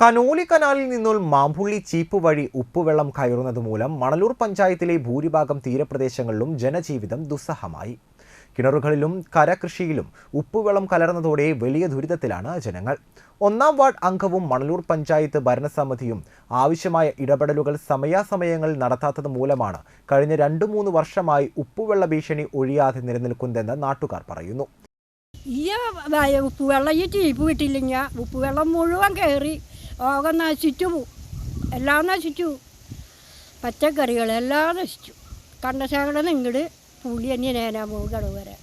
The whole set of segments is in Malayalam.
കനോലി കനാലിൽ നിന്നും മാമ്പുള്ളി ചീപ്പ് വഴി ഉപ്പുവെള്ളം കയറുന്നത് മൂലം മണലൂർ പഞ്ചായത്തിലെ ഭൂരിഭാഗം തീരപ്രദേശങ്ങളിലും ജനജീവിതം ദുസ്സഹമായി. കിണറുകളിലും കരകൃഷിയിലും ഉപ്പുവെള്ളം കലർന്നതോടെ വലിയ ദുരിതത്തിലാണ് ജനങ്ങൾ. ഒന്നാം വാർഡ് അംഗവും മണലൂർ പഞ്ചായത്ത് ഭരണസമിതിയും ആവശ്യമായ ഇടപെടലുകൾ സമയാസമയങ്ങളിൽ നടത്താത്തത് മൂലമാണ് കഴിഞ്ഞ രണ്ടു മൂന്ന് വർഷമായി ഉപ്പുവെള്ള ഭീഷണി ഒഴിയാതെ നിലനിൽക്കുന്നതെന്ന് നാട്ടുകാർ പറയുന്നു. ഈ ഉപ്പുവെള്ളം ഈ ചീപ്പ് വിട്ടില്ലെങ്കിൽ ഉപ്പുവെള്ളം മുഴുവൻ കയറി ഓക നശിച്ചു പോവും എല്ലാം നശിച്ചു പച്ചക്കറികളെല്ലാം നശിച്ചു. കണ്ടശേഖരം ഇങ്ങോട്ട് പുളി തന്നെ നേനാ പോകും കടവ് വരെ.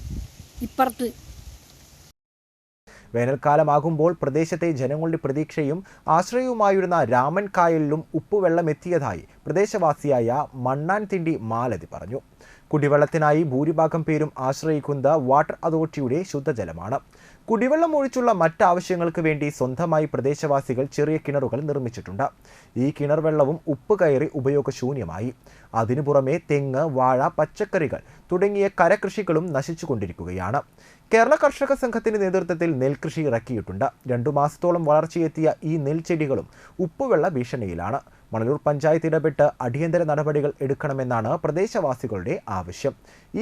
ഇപ്പുറത്ത്. വേനൽക്കാലമാകുമ്പോൾ പ്രദേശത്തെ ജനങ്ങളുടെ പ്രതീക്ഷയും ആശ്രയവുമായിരുന്ന രാമൻ കായലിലും ഉപ്പുവെള്ളം എത്തിയതായി പ്രദേശവാസിയായ മണ്ണാൻ തിണ്ടി മാലതി പറഞ്ഞു. കുടിവെള്ളത്തിനായി ഭൂരിഭാഗം പേരും ആശ്രയിക്കുന്നത് വാട്ടർ അതോറിറ്റിയുടെ ശുദ്ധജലമാണ്. കുടിവെള്ളം ഒഴിച്ചുള്ള മറ്റാവശ്യങ്ങൾക്ക് വേണ്ടി സ്വന്തമായി പ്രദേശവാസികൾ ചെറിയ കിണറുകൾ നിർമ്മിച്ചിട്ടുണ്ട്. ഈ കിണർ വെള്ളവും ഉപ്പ് കയറി ഉപയോഗശൂന്യമായി. അതിനു പുറമെ തെങ്ങ് വാഴ പച്ചക്കറികൾ തുടങ്ങിയ കരകൃഷികളും നശിച്ചുകൊണ്ടിരിക്കുകയാണ്. കേരള കർഷക സംഘത്തിന്റെ നേതൃത്വത്തിൽ നെൽകൃഷി ഇറക്കിയിട്ടുണ്ട്. രണ്ടു മാസത്തോളം വളർച്ചയെത്തിയ ഈ നെൽച്ചെടികളും ഉപ്പുവെള്ള ഭീഷണിയിലാണ്. മണലൂർ പഞ്ചായത്ത് ഇടപെട്ട് അടിയന്തര നടപടികൾ എടുക്കണമെന്നാണ് പ്രദേശവാസികളുടെ ആവശ്യം.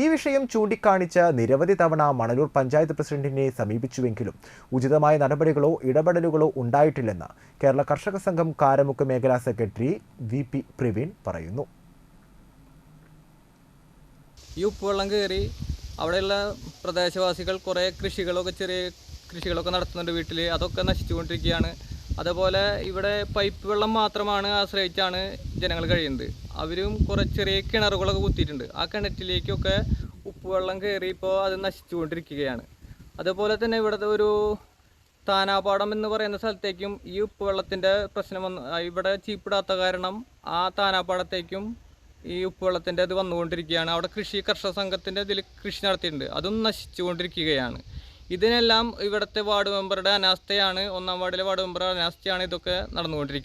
ഈ വിഷയം ചൂണ്ടിക്കാണിച്ച് നിരവധി തവണ മണലൂർ പഞ്ചായത്ത് പ്രസിഡന്റിനെ സമീപിച്ചുവെങ്കിലും ഉചിതമായ നടപടികളോ ഇടപെടലുകളോ ഉണ്ടായിട്ടില്ലെന്ന് കേരള കർഷക സംഘം കാരമുക്ക് മേഖലാ സെക്രട്ടറി വി പി പ്രവീൺ പറയുന്നു. ഈ ഉപ്പുവെള്ളം കയറി അവിടെയുള്ള പ്രദേശവാസികൾ കുറേ കൃഷികളൊക്കെ ചെറിയ കൃഷികളൊക്കെ നടത്തുന്നുണ്ട് വീട്ടിൽ അതൊക്കെ നശിച്ചുകൊണ്ടിരിക്കുകയാണ്. അതുപോലെ ഇവിടെ പൈപ്പ് വെള്ളം മാത്രമാണ് ആശ്രയിച്ചാണ് ജനങ്ങൾ കഴിയുന്നത്. അവരും കുറേ ചെറിയ കിണറുകളൊക്കെ കുത്തിയിട്ടുണ്ട്. ആ കിണറ്റിലേക്കൊക്കെ ഉപ്പുവെള്ളം കയറി ഇപ്പോൾ അത് നശിച്ചുകൊണ്ടിരിക്കുകയാണ്. അതുപോലെ തന്നെ ഇവിടുത്തെ ഒരു താനാപാടം എന്ന് പറയുന്ന സ്ഥലത്തേക്കും ഈ ഉപ്പുവെള്ളത്തിന്റെ പ്രശ്നം വന്ന് ഇവിടെ ചീപ്പിടാത്ത കാരണം ആ താനാപാടത്തേക്കും ഈ ഉപ്പുവെള്ളത്തിന്റെ ഇത് വന്നുകൊണ്ടിരിക്കുകയാണ്. അവിടെ കൃഷി കർഷക സംഘത്തിന്റെ ഇതിൽ കൃഷി നടത്തിയിട്ടുണ്ട്. അതും നശിച്ചുകൊണ്ടിരിക്കുകയാണ്. ഇതിനെല്ലാം ഇവിടുത്തെ വാർഡ് മെമ്പറുടെ അനാസ്ഥയാണ് ഒന്നാം വാർഡിലെ വാർഡ് മെമ്പറുടെ അനാസ്ഥയാണ് ഇതൊക്കെ നടന്നുകൊണ്ടിരിക്കുന്നത്.